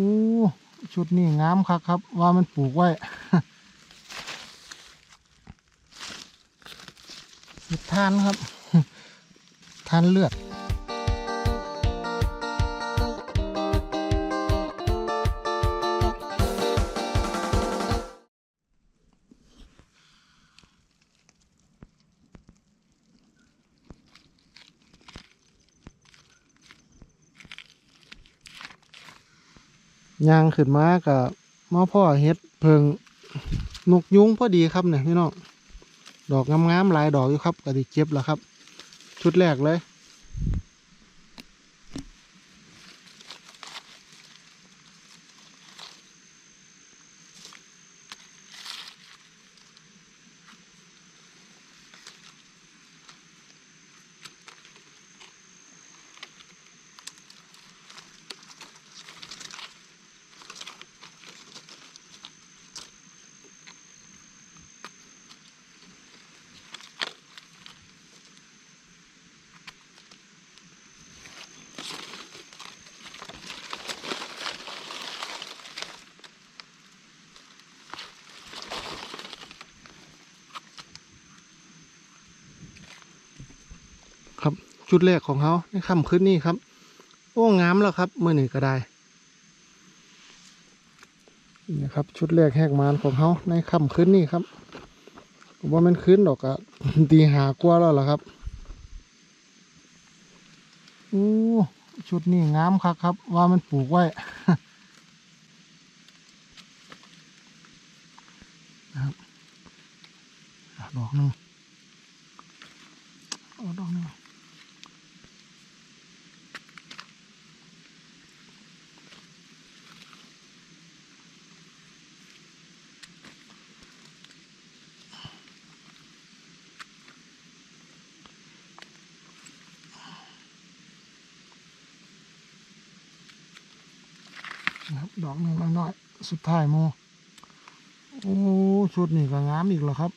อ้ชุดนี้งามครับครับ ว่ามันปลูกไว้ทานครับ ทานเลือด ยางขึ้นมากับมอพ่อเฮ็ดเพิงนกยุงพอดีครับเนี่ยพี่น้องดอกงามๆหลายดอกอยู่ครับก็ได้เก็บแล้วครับ ชุดแรกเลย ครับชุดแรกของเขาในค่ำคืนนี้ครับ โอ้งามแล้วครับเมื่อนี้ก็ได้นี่ครับ ชุดแรกแหกมานของเขาในค่ำคืนนี้ครับผมว่ามันคืนดอกอะตีหากว่าแล้วล่ะครับโอ้ชุดนี้งามครับครับ ว่ามันปลูกไว้ นะครับอะดอกหนึงเอาดอกหนึง นะครับดอกหนึ่งน้อยๆสุดท้ายโมโอ้ชุดนี้ก็งามอีกแล้วครับ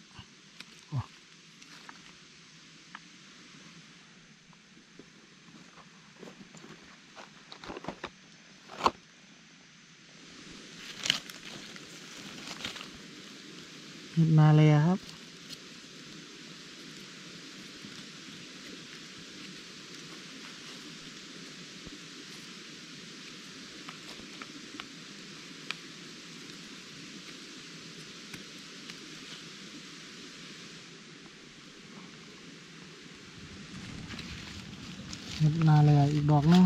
เห็ดนาเลยครับ เห็ดนาเลยอีกดอกหนึง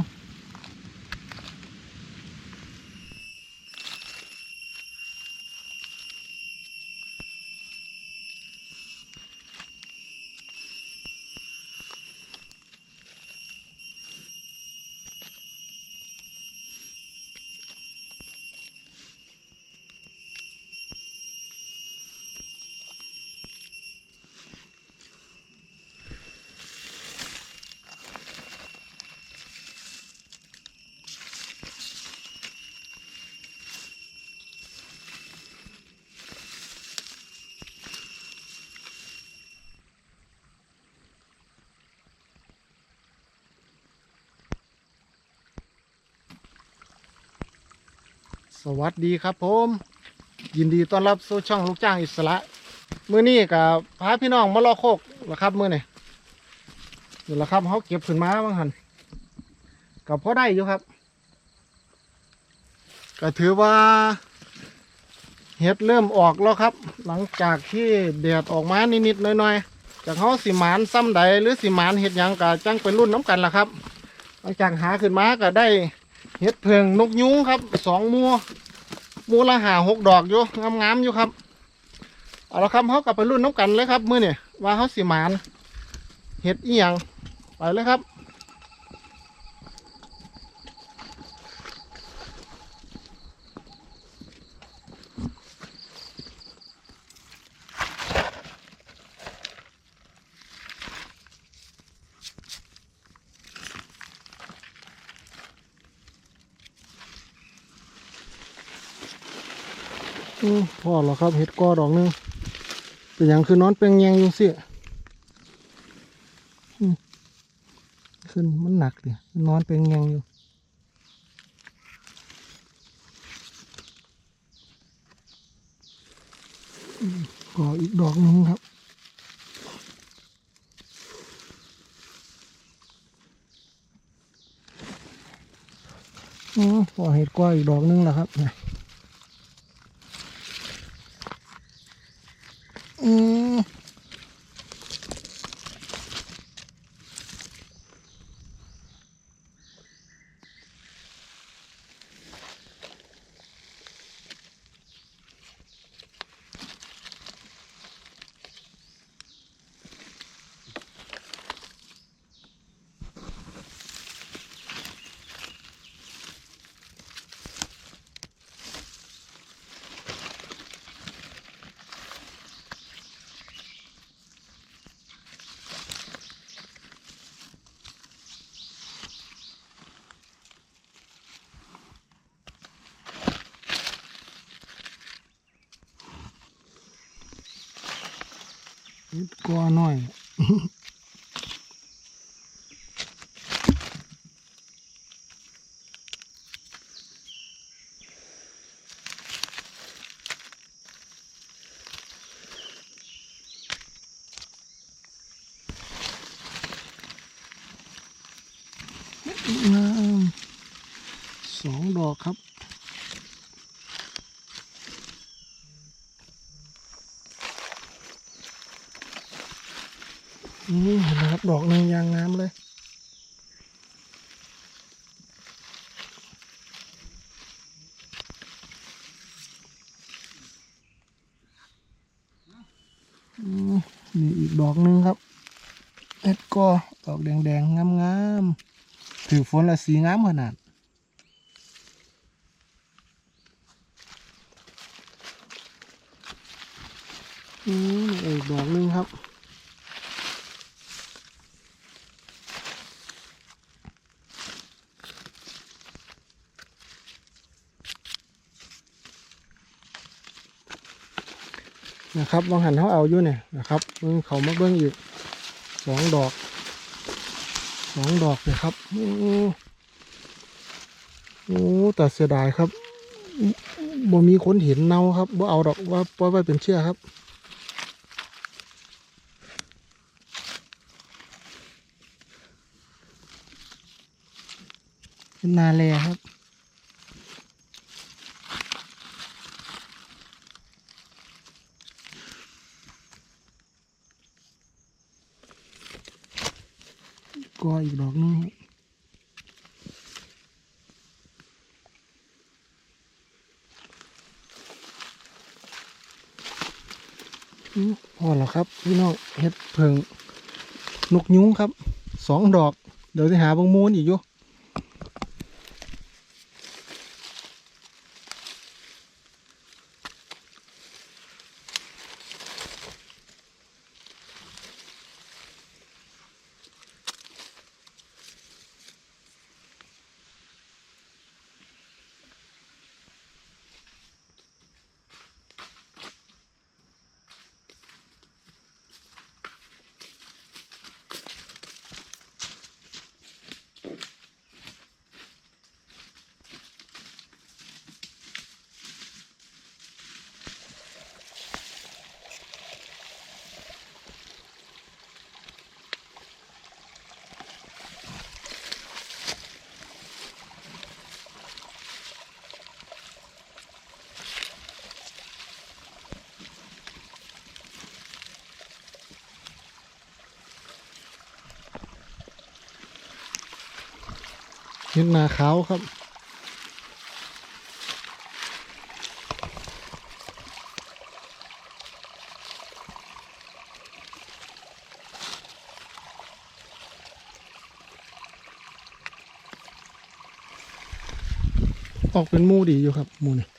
สวัสดีครับผม ยินดีต้อนรับสู่ช่องลูกจ้างอิสระมือนี้กับพาพี่น้องมาลอโคกแล้วครับมือนี้นี่แหละครับเขาเก็บขึ้นมาบ้างหันกับพอได้อยู่ครับ ก็ถือว่า เห็ดเริ่มออกแล้วครับ หลังจากที่แดดออกมานิดๆหน่อยๆจากเขาสิหมานซ้ำใดหรือสิหมานเห็ดยังก็จังเป็นรุ่นน้ำกันล่ะครับ หลังจากหาขึ้นมาก็ได้ เห็ดเพิงนกยุงครับสองมัวมัวละหาหกดอกอยู่งามๆอยู่ครับเอาละครับเขากลับไปรุ่นน้ำกันเลยครับ มื่อนี่ว่าเขาสีหมานเห็ดเอียงไปเลยครับ พอหรอครับเห็ดกอดอกนึงแต่อย่างคือนอนเป็นแยงอยู่เสิขึ้นมันหนักดินอนเป็นแยงอยู่ก่ออีกดอกนึงครับอ๋อพ่อเห็ดกออีกดอกนึงแล้วครับเนี่ย นิดกว่าหน่อย งามสองดอกครับ นี่เห็นไหมครับ ดอกหนึ่งยางงามเลยอืมนี่อีกดอกหนึ่งครับเอ็ดก็ดอกแดงๆงามๆถือฝนละสีงามขนาดอืมอีกดอกหนึ่งครับ นะครับบางหันเขาเอาอยู่เนี่ยนะครับเบิ่งเขามาเบิ้งอีกสองดอกสองดอกเลยครับโอ้โอ้แต่เสียดายครับบ่มีคนเห็นเนาครับบ่เอาดอกว่าปล่อยไว้เป็นเชื่อครับเป็นนาแลครับ ออีกดอกนึงครับพอแล้วครับพี่น้องเห็ดเพิงนกยุ้งครับสองดอก เดี๋ยวจะหาบางมูลอีกอยู่ เห็ดนาขาวครับ ออกเป็นมูดีอยู่ครับมูนี่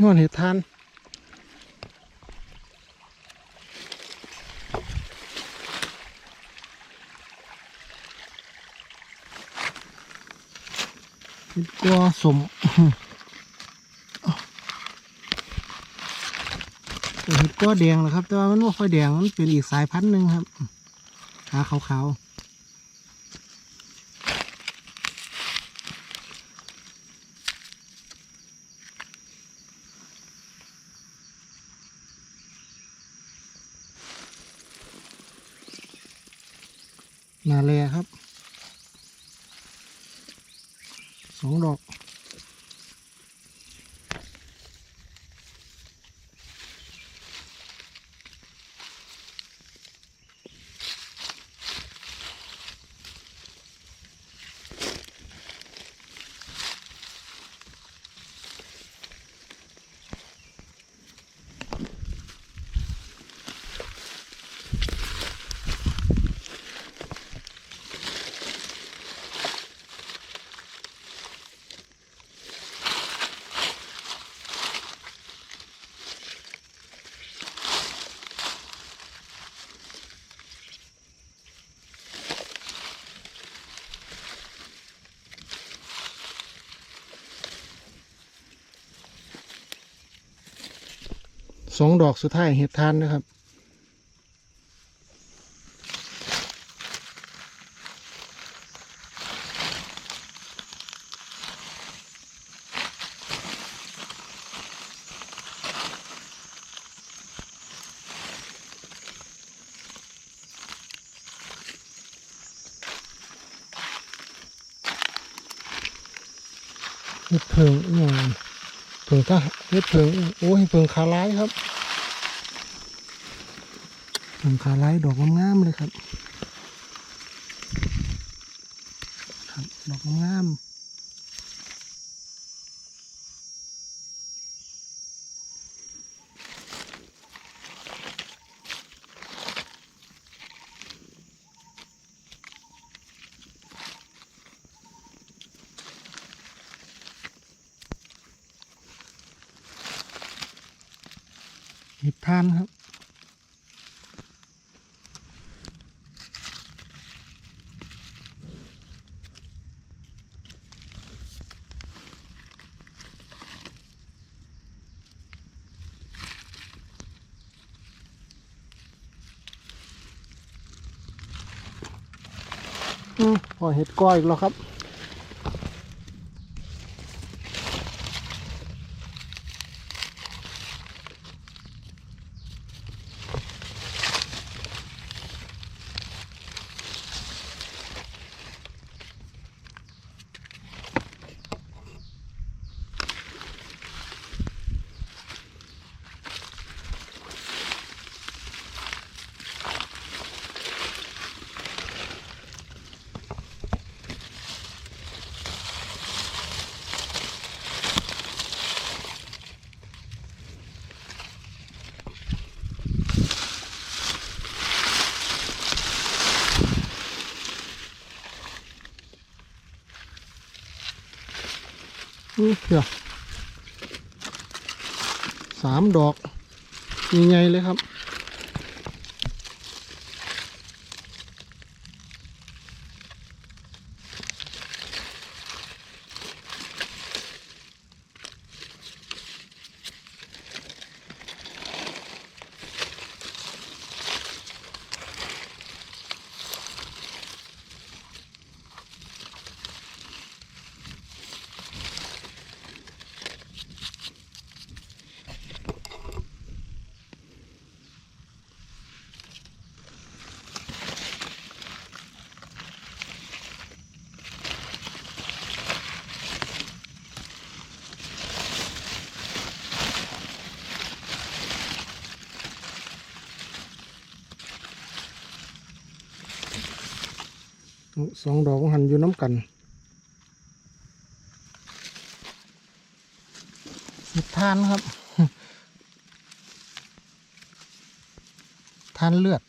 อื้อยอดเห็ดทานก็สมเห็ดก้อแดงนะครับ แต่ว่ามันไม่ค่อยแดง มันเป็นอีกสายพันธุ์หนึ่งครับขาขาวๆ สองดอกสุดท้ายเห็ดทานนะครับเห็ดเพิ่งอหย่าง เพิงก็เห็ดเพิงโอ้ยเพิงขาร้ายครับเพิงขาร้ายดอกงามๆเลยครับ ครับ ดอกงาม เห็ดทานครับอืมพอเห็ดก้อยอีกแล้วครับ อืมเดี๋ยวสามดอกใหญ่เลยครับ สองดอกหันอยู่น้ำกันเห็ดทานครับ ทานเลือด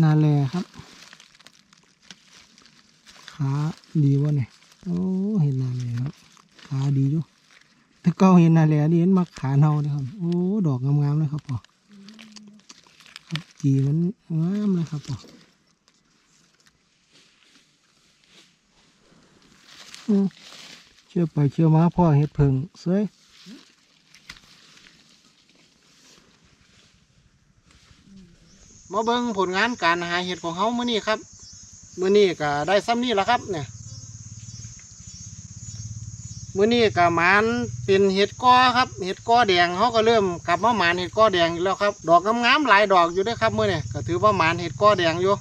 นาแลครับขาดีวะเนี่ยโอ้เห็นนาแหลครับขาดีอยู่ถ้าเก้าเห็นนาแหลนี่เห็นมักขาเน่าเลยครับ โอ้ดอกงามๆเลยครับพ่อจีมันงามเลยครับพ่อเชื่อไปเชื่อมาพ่อเห็ดเพิงสวย มาเบิ่งผลงานการหาเห็ดของเฮาเมื้อนี้ครับเมื้อนี้ก็ได้ซ้ำนี่และครับเนี่ยเมื้อนี้ก็หมานเป็นเห็ดก้อครับ เห็ดก้อแดงเขาก็เริ่มกลับมาหมานเห็ดก้อแดงแล้วครับ ดอกงามๆหลายดอกอยู่ด้วยครับเมื้อนี้ก็ถือว่าหมานเห็ดก้อแดงอยู่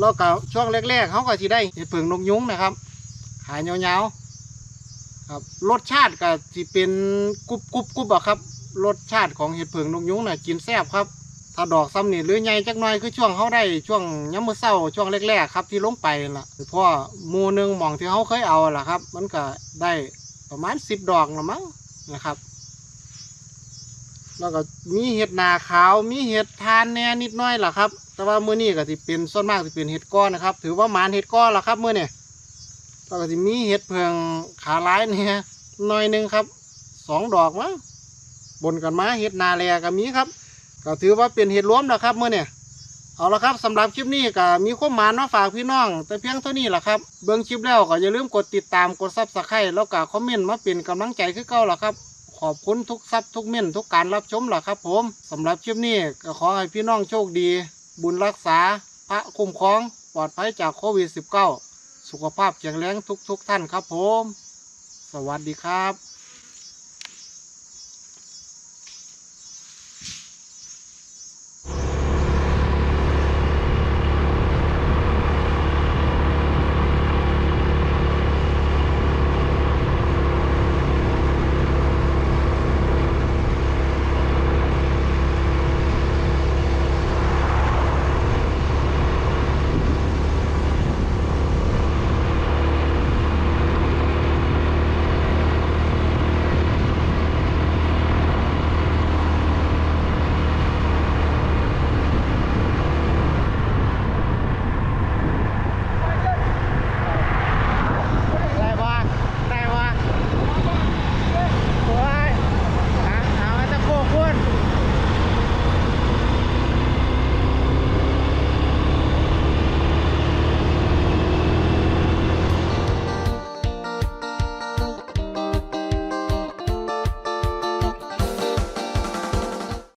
แล้วก็ช่วงแรกๆเขาก็สิได้เห็ดเผิงนกยุงนะครับขายยาวๆครับรสชาติก็สิเป็นกรุบกรุบกรุบอะครับรสชาติของเห็ดเผิงนกยุงน่ะกินแซ่บครับ ถ้าดอกซ้ำนี่หรือใหญ่จักหน่อยคือช่วงเขาได้ช่วงย้ำมือเศร้าช่วงแรกๆครับที่ลงไปล่ะเพราะว่าหมูหนึ่งหมองที่เขาเคยเอาล่ะครับ มันก็ได้ประมาณสิบดอกละมั้งนะครับ แล้วก็มีเห็ดนาขาวมีเห็ดทานแน่นิดน้อยล่ะครับ แต่ว่ามือนี้ก็สิเป็นส่วนมากสิเป็นเห็ดก้อนนะครับ ถือว่าหมานเห็ดก้อนล่ะครับมื้อนี้แล้วก็สิมีเห็ดเพิงขาลายเนี่ยหน่อยหนึงครับสองดอกมั้งบนกันมาเห็ดนาแลก็มีครับ ก็ถือว่าเป็นเหตุรวมนะครับเมื่อเนี่ยเอาละครับสำหรับคลิปนี้ก็มีข้อมานมาฝากพี่น้อง แต่เพียงเท่านี้แหละครับเบื้องคลิปแล้วก็อย่าลืมกดติดตามกดซับสไครต์แล้วก็คอมเมนต์มาเป็นกำลังใจคือเก่าละครับ ขอบคุณทุกซับทุกเม่นทุกการรับชมละครับ ผมสำหรับคลิปนี้ก็ขอให้พี่น้องโชคดี บุญรักษา พระคุ้มครองปลอดภัยจากโควิด -19 สุขภาพแข็งแรงทุกๆท่านครับผม สวัสดีครับ